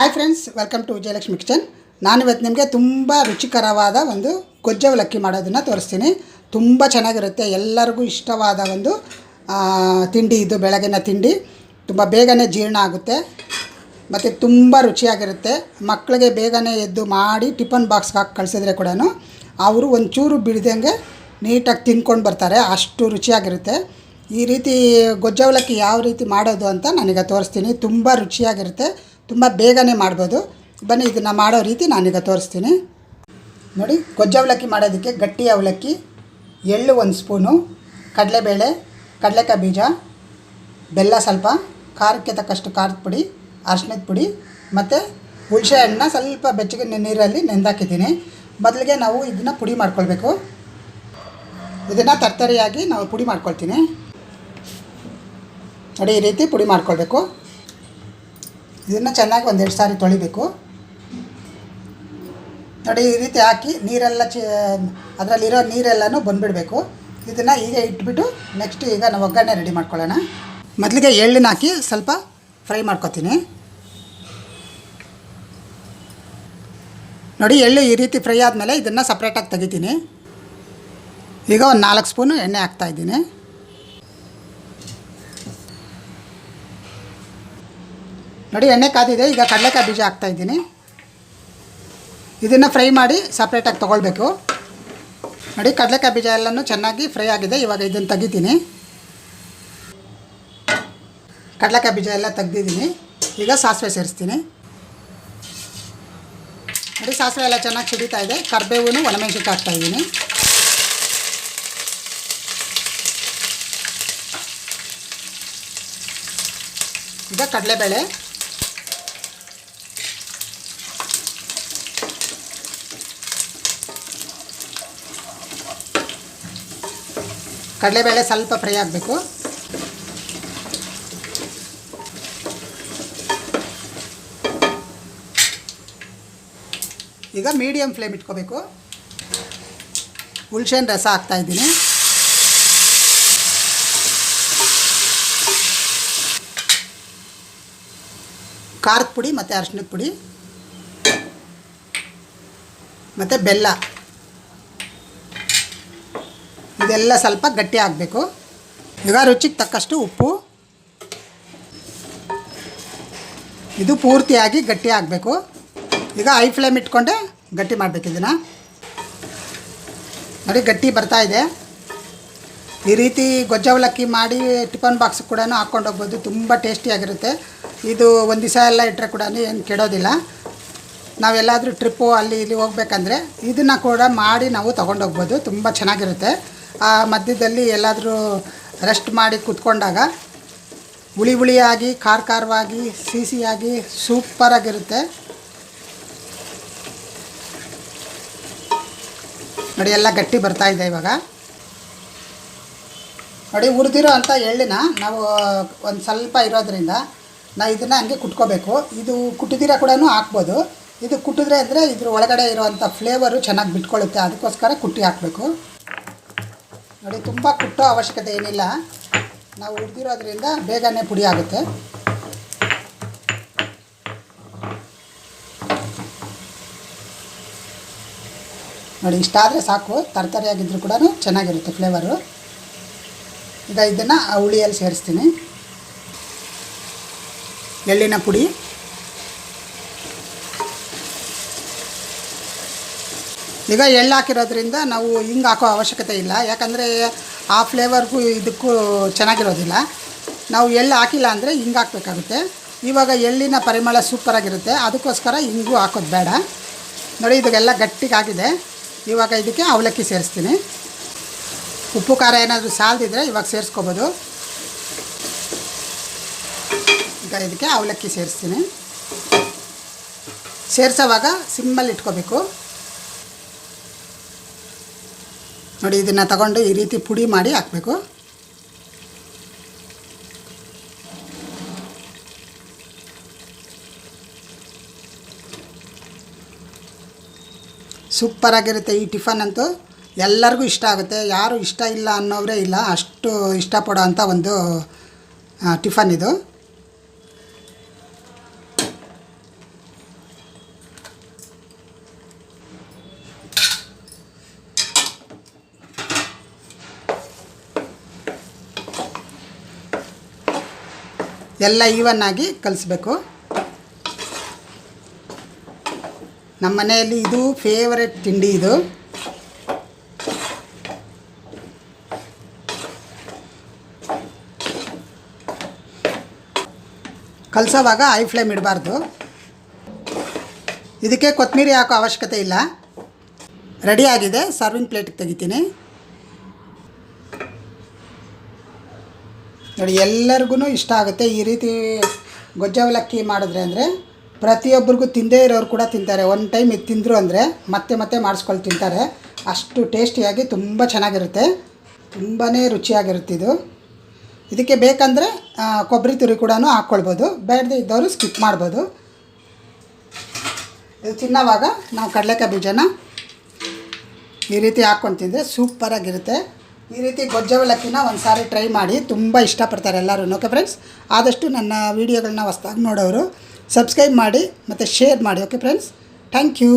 Hi friends welcome to Vijayalakshmi kitchen ನಾನು ಇವತ್ತು ನಿಮಗೆ ತುಂಬ ರುಚಿಕರವಾದ ಒಂದು ಗೊಜ್ಜೆ ಅವಲಕ್ಕಿ ಮಾಡೋದನ್ನು ತೋರಿಸ್ತೀನಿ. ತುಂಬ ಚೆನ್ನಾಗಿರುತ್ತೆ, ಎಲ್ಲರಿಗೂ ಇಷ್ಟವಾದ ಒಂದು ತಿಂಡಿ ಇದು, ಬೆಳಗಿನ ತಿಂಡಿ. ತುಂಬ ಬೇಗನೆ ಜೀರ್ಣ ಆಗುತ್ತೆ. ಮತ್ತು ತುಂಬ ರುಚಿಯಾಗಿರುತ್ತೆ. ಮಕ್ಕಳಿಗೆ ಬೇಗನೆ ಎದ್ದು ಮಾಡಿ ಟಿಫನ್ ಬಾಕ್ಸ್ಗೆ ಹಾಕಿ ಕಳಿಸಿದ್ರೆ ಕೂಡ ಅವರು ಒಂಚೂರು ಬಿಡ್ದಂಗೆ ನೀಟಾಗಿ ತಿನ್ಕೊಂಡು ಬರ್ತಾರೆ. ಅಷ್ಟು ರುಚಿಯಾಗಿರುತ್ತೆ. ಈ ರೀತಿ ಗೊಜ್ಜವಲಕ್ಕಿ ಯಾವ ರೀತಿ ಮಾಡೋದು ಅಂತ ನನಗೆ ತೋರಿಸ್ತೀನಿ. ತುಂಬ ರುಚಿಯಾಗಿರುತ್ತೆ. ತುಂಬ ಬೇಗನೆ ಮಾಡ್ಬೋದು. ಬನ್ನಿ, ಇದನ್ನು ಮಾಡೋ ರೀತಿ ನಾನೀಗ ತೋರಿಸ್ತೀನಿ. ನೋಡಿ, ಗೊಜ್ಜು ಅವಲಕ್ಕಿ ಮಾಡೋದಕ್ಕೆ ಗಟ್ಟಿ ಅವಲಕ್ಕಿ, ಎಳ್ಳು ಒಂದು ಸ್ಪೂನು, ಕಡಲೆಬೇಳೆ, ಕಡಲೆಕಾಯಿ ಬೀಜ, ಬೆಲ್ಲ ಸ್ವಲ್ಪ, ಖಾರಕ್ಕೆ ತಕ್ಕಷ್ಟು ಖಾರದ ಪುಡಿ ಅರ್ಶಿನದ ಪುಡಿ, ಮತ್ತು ಹುಣಸೆ ಹಣ್ಣನ್ನ ಸ್ವಲ್ಪ ಬೆಚ್ಚಗಿನ ನೀರಲ್ಲಿ ನೆಂದಾಕಿದ್ದೀನಿ. ಮೊದಲಿಗೆ ನಾವು ಇದನ್ನು ಪುಡಿ ಮಾಡ್ಕೊಳ್ಬೇಕು. ಇದನ್ನು ತರ್ತರಿಯಾಗಿ ನಾವು ಪುಡಿ ಮಾಡ್ಕೊಳ್ತೀನಿ. ನೋಡಿ, ಈ ರೀತಿ ಪುಡಿ ಮಾಡ್ಕೊಳ್ಬೇಕು. ಇದನ್ನು ಚೆನ್ನಾಗಿ ಒಂದೆರಡು ಸಾರಿ ತೊಳಿಬೇಕು. ನೋಡಿ, ಈ ರೀತಿ ಹಾಕಿ ನೀರೆಲ್ಲ ಚಿ, ಅದರಲ್ಲಿರೋ ನೀರೆಲ್ಲನೂ ಬಂದುಬಿಡಬೇಕು. ಇದನ್ನು ಈಗ ಇಟ್ಬಿಟ್ಟು ನೆಕ್ಸ್ಟ್ ಈಗ ನಾವು ಒಗ್ಗರಣೆ ರೆಡಿ ಮಾಡ್ಕೊಳ್ಳೋಣ. ಮೊದಲಿಗೆ ಎಳ್ಳನ್ನ ಹಾಕಿ ಸ್ವಲ್ಪ ಫ್ರೈ ಮಾಡ್ಕೊತೀನಿ. ನೋಡಿ, ಎಳ್ಳು ಈ ರೀತಿ ಫ್ರೈ ಆದಮೇಲೆ ಇದನ್ನು ಸಪ್ರೇಟಾಗಿ ತೆಗಿತೀನಿ. ಈಗ ಒಂದು ನಾಲ್ಕು ಸ್ಪೂನು ಎಣ್ಣೆ ಹಾಕ್ತಾಯಿದ್ದೀನಿ ನೋಡಿ, ಎಣ್ಣೆ ಕಾದಿದೆ. ಈಗ ಕಡಲೆಕಾಯಿ ಬೀಜ ಹಾಕ್ತಾ ಇದ್ದೀನಿ. ಇದನ್ನು ಫ್ರೈ ಮಾಡಿ ಸಪ್ರೇಟಾಗಿ ತೊಗೊಳ್ಬೇಕು. ನೋಡಿ, ಕಡಲೆಕಾಯಿ ಬೀಜ ಎಲ್ಲನೂ ಚೆನ್ನಾಗಿ ಫ್ರೈ ಆಗಿದೆ. ಇವಾಗ ಇದನ್ನು ತೆಗಿತೀನಿ. ಕಡಲೆಕಾಯಿ ಬೀಜ ಎಲ್ಲ ತೆಗ್ದಿದ್ದೀನಿ. ಈಗ ಸಾಸಿವೆ ಸೇರಿಸ್ತೀನಿ. ನೋಡಿ, ಸಾಸಿವೆ ಎಲ್ಲ ಚೆನ್ನಾಗಿ ಸಿಡಿತಾ ಇದೆ. ಕರಿಬೇವು ಹಾಕ್ತಾ ಇದ್ದೀನಿ. ಈಗ ಕಡಲೆಬೇಳೆ. ಕಡಲೆಬೇಳೆ ಸ್ವಲ್ಪ ಫ್ರೈ ಆಗಬೇಕು. ಈಗ ಮೀಡಿಯಮ್ ಫ್ಲೇಮ್ ಇಟ್ಕೋಬೇಕು. ಹುಳ್ಸೆನ್ ರಸ ಹಾಕ್ತಾಯಿದ್ದೀನಿ ಖಾರದ ಪುಡಿ ಮತ್ತು ಅರಿಶಿಣದ ಪುಡಿ. ಮತ್ತು ಬೆಲ್ಲ. ಇದೆಲ್ಲ ಸ್ವಲ್ಪ ಗಟ್ಟಿ ಆಗಬೇಕು. ಈಗ ರುಚಿಗೆ ತಕ್ಕಷ್ಟು ಉಪ್ಪು. ಇದು ಪೂರ್ತಿಯಾಗಿ ಗಟ್ಟಿ ಆಗಬೇಕು. ಈಗ ಐ ಫ್ಲೇಮ್ ಇಟ್ಕೊಂಡೆ ಗಟ್ಟಿ ಮಾಡಬೇಕು ಇದನ್ನು. ನೋಡಿ ಗಟ್ಟಿ ಬರ್ತಾ ಇದೆ. ಈ ರೀತಿ ಗೊಜ್ಜವಲಕ್ಕಿ ಮಾಡಿ ಟಿಫನ್ ಬಾಕ್ಸ್ ಕೂಡ ಹಾಕ್ಕೊಂಡು ಹೋಗ್ಬೋದು. ತುಂಬ ಟೇಸ್ಟಿಯಾಗಿರುತ್ತೆ. ಇದು ಒಂದು ದಿವಸ ಎಲ್ಲ ಇಟ್ಟರೆ ಕೂಡ ಏನು ಕೆಡೋದಿಲ್ಲ. ನಾವೆಲ್ಲಾದರೂ ಟ್ರಿಪ್ಪು ಅಲ್ಲಿ ಇಲ್ಲಿ ಹೋಗ್ಬೇಕಂದ್ರೆ ಇದನ್ನು ಕೂಡ ಮಾಡಿ ನಾವು ತೊಗೊಂಡೋಗ್ಬೋದು. ತುಂಬ ಚೆನ್ನಾಗಿರುತ್ತೆ. ಆ ಮಧ್ಯದಲ್ಲಿ ಎಲ್ಲಾದರೂ ರೆಸ್ಟ್ ಮಾಡಿ ಕುತ್ಕೊಂಡಾಗ ಹುಳಿ ಹುಳಿಯಾಗಿ, ಖಾರ ಖಾರವಾಗಿ ಸಿಹಿಯಾಗಿ ಸೂಪರಾಗಿರುತ್ತೆ ನೋಡಿ, ಎಲ್ಲ ಗಟ್ಟಿ ಬರ್ತಾ ಇದೆ ಇವಾಗ. ನೋಡಿ ಉರಿದಿರೋ ಅಂಥ ಎಳ್ಳಿನ ನಾವು ಒಂದು ಸ್ವಲ್ಪ ಇರೋದ್ರಿಂದ ನಾವು ಇದನ್ನು ಹಂಗೆ ಕುಟ್ಕೋಬೇಕು. ಇದು ಕುಟ್ಟಿದಿರ ಕೂಡ ಹಾಕ್ಬೋದು. ಇದು ಕುಟ್ಟಿದ್ರೆ ಅಂದರೆ ಇದ್ರ ಒಳಗಡೆ ಇರೋವಂಥ ಫ್ಲೇವರು ಚೆನ್ನಾಗಿ ಬಿಟ್ಕೊಳ್ಳುತ್ತೆ. ಅದಕ್ಕೋಸ್ಕರ ಕುಟ್ಟಿ ಹಾಕಬೇಕು. ನೋಡಿ, ತುಂಬ ಕುಟ್ಟೋ ಅವಶ್ಯಕತೆ ಏನಿಲ್ಲ. ನಾವು ಹುರಿದಿರೋದ್ರಿಂದ ಬೇಗನೆ ಪುಡಿ ಆಗುತ್ತೆ. ನೋಡಿ, ಇಷ್ಟಾದರೆ ಸಾಕು. ತರತರಿಯಾಗಿದ್ದರೂ ಕೂಡ ಚೆನ್ನಾಗಿರುತ್ತೆ ಫ್ಲೇವರು ಈಗ ಇದನ್ನು ಹುಳಿಯಲ್ಲಿ ಸೇರಿಸ್ತೀನಿ. ಎಳ್ಳಿನ ಪುಡಿ. ಈಗ ಎಳ್ಳು ಹಾಕಿರೋದ್ರಿಂದ ನಾವು ಹಿಂಗೆ ಹಾಕೋ ಅವಶ್ಯಕತೆ ಇಲ್ಲ. ಯಾಕಂದರೆ ಆ ಫ್ಲೇವರ್ಗೂ ಇದಕ್ಕೂ ಚೆನ್ನಾಗಿರೋದಿಲ್ಲ. ನಾವು ಎಳ್ಳು ಹಾಕಿಲ್ಲ ಅಂದರೆ ಹಿಂಗೆ ಹಾಕಬೇಕಾಗುತ್ತೆ. ಇವಾಗ ಎಳ್ಳಿನ ಪರಿಮಳ ಸೂಪರಾಗಿರುತ್ತೆ ಅದಕ್ಕೋಸ್ಕರ ಹಿಂಗೂ ಹಾಕೋದು ಬೇಡ. ನೋಡಿ ಇದಕ್ಕೆಲ್ಲ ಗಟ್ಟಿಗಾಗಿದೆ ಇವಾಗ ಇದಕ್ಕೆ ಅವಲಕ್ಕಿ ಸೇರಿಸ್ತೀನಿ. ಉಪ್ಪು, ಖಾರ ಏನಾದರೂ ಸಾಲದಿದ್ರೆ ಇವಾಗ ಸೇರಿಸ್ಕೋಬೋದು. ಈಗ ಇದಕ್ಕೆ ಅವಲಕ್ಕಿ ಸೇರಿಸ್ತೀನಿ. ಸೇರಿಸೋವಾಗ ಸಿಮ್ಮಲ್ಲಿ ಇಟ್ಕೋಬೇಕು. ನೋಡಿ, ಇದನ್ನು ತಗೊಂಡು ಈ ರೀತಿ ಪುಡಿ ಮಾಡಿ ಹಾಕಬೇಕು. ಸೂಪರಾಗಿರುತ್ತೆ ಈ ಟಿಫನ್ ಅಂತೂ. ಎಲ್ಲರಿಗೂ ಇಷ್ಟ ಆಗುತ್ತೆ. ಯಾರು ಇಷ್ಟ ಇಲ್ಲ ಅನ್ನೋರೇ ಇಲ್ಲ. ಅಷ್ಟು ಇಷ್ಟಪಡೋ ಅಂಥ ಒಂದು ಟಿಫನ್ ಇದು. ಎಲ್ಲ ಈವನ್ ಆಗಿ ಕಲಿಸ್ಬೇಕು. ನಮ್ಮ ಮನೆಯಲ್ಲಿ ಇದು ಫೇವರೆಟ್ ತಿಂಡಿ ಇದು. ಕಲಸೋವಾಗ ಐ ಫ್ಲೇಮ್ ಇಡಬಾರ್ದು. ಇದಕ್ಕೆ ಕೊತ್ತಂಬರಿ ಹಾಕೋ ಅವಶ್ಯಕತೆ ಇಲ್ಲ. ರೆಡಿಯಾಗಿದೆ ಸರ್ವಿಂಗ್ ಪ್ಲೇಟಿಗೆ ತೆಗಿತೀನಿ. ನೋಡಿ ಎಲ್ಲರಿಗೂ ಇಷ್ಟ ಆಗುತ್ತೆ. ಈ ರೀತಿ ಗೊಜ್ಜವಲಕ್ಕಿ ಮಾಡಿದ್ರೆ ಅಂದರೆ ಪ್ರತಿಯೊಬ್ಬರಿಗೂ ತಿಂದೇ ಇರೋರು ಕೂಡ ತಿಂತಾರೆ. ಒನ್ ಟೈಮ್ ಇದು ತಿಂದರು ಅಂದರೆ ಮತ್ತೆ ಮತ್ತೆ ಮಾಡಿಸ್ಕೊಂಡು ತಿಂತಾರೆ. ಅಷ್ಟು ಟೇಸ್ಟಿಯಾಗಿ ತುಂಬ ಚೆನ್ನಾಗಿರುತ್ತೆ. ತುಂಬಾ ರುಚಿಯಾಗಿರುತ್ತೆ ಇದು. ಇದಕ್ಕೆ ಬೇಕಂದರೆ ಕೊಬ್ಬರಿ ತುರಿ ಕೂಡ ಹಾಕ್ಕೊಳ್ಬೋದು. ಬೇಡದೆ ಇದ್ದವರು ಸ್ಕಿಪ್ ಮಾಡ್ಬೋದು. ಇದು ತಿನ್ನೋವಾಗ ನಾವು ಕಡಲೆಕಾಯಿ ಬೀಜನ ಈ ರೀತಿ ಹಾಕ್ಕೊಂಡು ತಿಂದರೆ ಸೂಪರಾಗಿರುತ್ತೆ. ಈ ರೀತಿ ಗೊಜ್ಜವಲಕ್ಕಿನ ಒಂದು ಸಾರಿ ಟ್ರೈ ಮಾಡಿ ತುಂಬ ಇಷ್ಟಪಡ್ತಾರೆ ಎಲ್ಲರೂ ಓಕೆ ಫ್ರೆಂಡ್ಸ್ ಆದಷ್ಟು ನನ್ನ ವೀಡಿಯೋಗಳನ್ನ ಹೊಸ್ದಾಗಿ ನೋಡೋರು ಸಬ್ಸ್ಕ್ರೈಬ್ ಮಾಡಿ ಮತ್ತು ಶೇರ್ ಮಾಡಿ ಓಕೆ ಫ್ರೆಂಡ್ಸ್ ಥ್ಯಾಂಕ್ ಯು